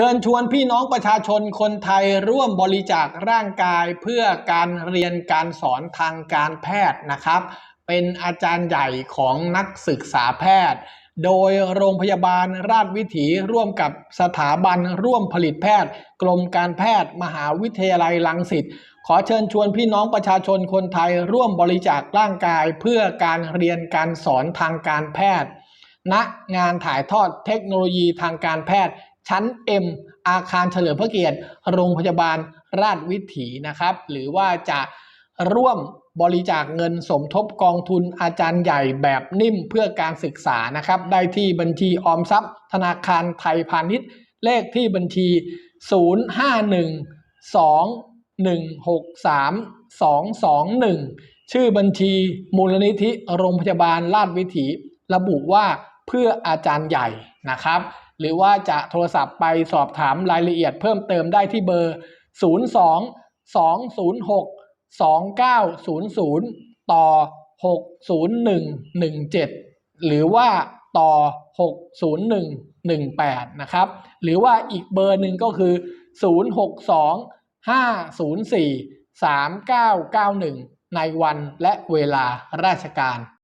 ชิญชวนพี่น้องประชาชนคนไทยร่วมบริจาคร่างกายเพื่อการเรียนการสอนทางการแพทย์นะครับ เป็นอาจารย์ใหญ่ของนักศึกษาแพทย์ โดยโรงพยาบาลราชวิถีร่วมกับสถาบันร่วมผลิตแพทย์ กรมการแพทย์ มหาวิทยาลัยรังสิตขอเชิญชวนพี่น้องประชาชนคนไทยร่วมบริจาคร่างกายเพื่อการเรียนการสอนทางการแพทย์ณงานถ่ายทอดเทคโนโลยีทางการแพทย์ ชั้น M อาคารเฉลิมพระเกียรติ โรงพยาบาลราชวิถีนะครับ หรือว่าจะร่วมบริจาคเงินสมทบกองทุนอาจารย์ใหญ่แบบนิ่มเพื่อการศึกษานะครับ ได้ที่บัญชีออมทรัพย์ ธนาคารไทยพาณิชย์ เลขที่บัญชี 05121632221 ชื่อบัญชีมูลนิธิโรงพยาบาลราชวิถี ระบุว่าเพื่ออาจารย์ใหญ่นะครับ หรือว่าจะโทรศัพท์ไปสอบถามรายละเอียดเพิ่มเติมได้ที่เบอร์ 02 206 2900 ต่อ 60117 หรือว่าต่อ 60118 นะครับ หรือว่าอีกเบอร์หนึ่งก็คือ 062 504 3991 ในวันและเวลาราชการ